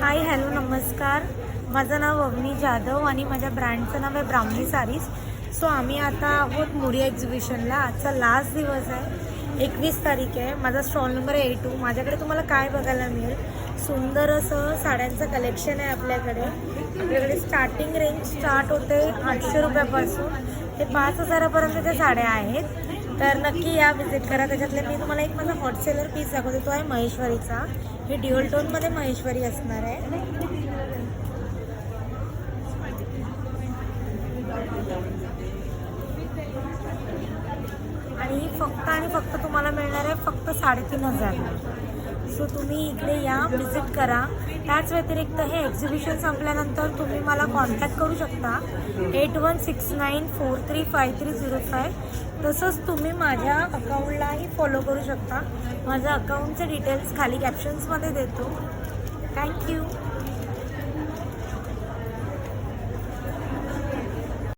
Hi hello नमस्कार. माझं नाव अवनी जाधव आणि माझ्या ब्रँडचं नाव आहे ब्राह्मणी सारीज. सो आम्ही आता आहोत मुरी एक्झिबिशनला आजचा लास्ट दिवस आहे. एकवीस तारीख आहे. माझा स्टॉल नंबर ए टू माझ्याकडे तुम्हाला काय बघायला मिळेल? सुंदर असं साड्यांचं कलेक्शन आहे आपल्याकडे. आपल्याकडे स्टार्टिंग रेंज स्टार्ट होते आठशे रुपयापासून. ते पाच हजारापर्यंत त्या साड्या आहेत. तर नक्की या विजिट करा. त्याच्यातले मी तुम्हाला एक माझा हॉटसेलर पीस दाखवते. तो आहे महेश्वरीचा. हे ड्युअल टोनमध्ये महेश्वरी असणार आहे. आणि ही फक्त आणि फक्त तुम्हाला मिळणार आहे फक्त साडेतीन हजार. सो तुम्ही इकडे या व्हिजिट करा. त्याच व्यतिरिक्त हे एक्झिबिशन संपल्यानंतर तुम्ही मला कॉन्टॅक्ट करू शकता. Eight one six nine four three five three zero five तसंच तुम्ही माझ्या अकाउंटलाही फॉलो करू शकता. माझ्या अकाउंटचे डिटेल्स खाली कॅप्शन्समध्ये देतो. थँक्यू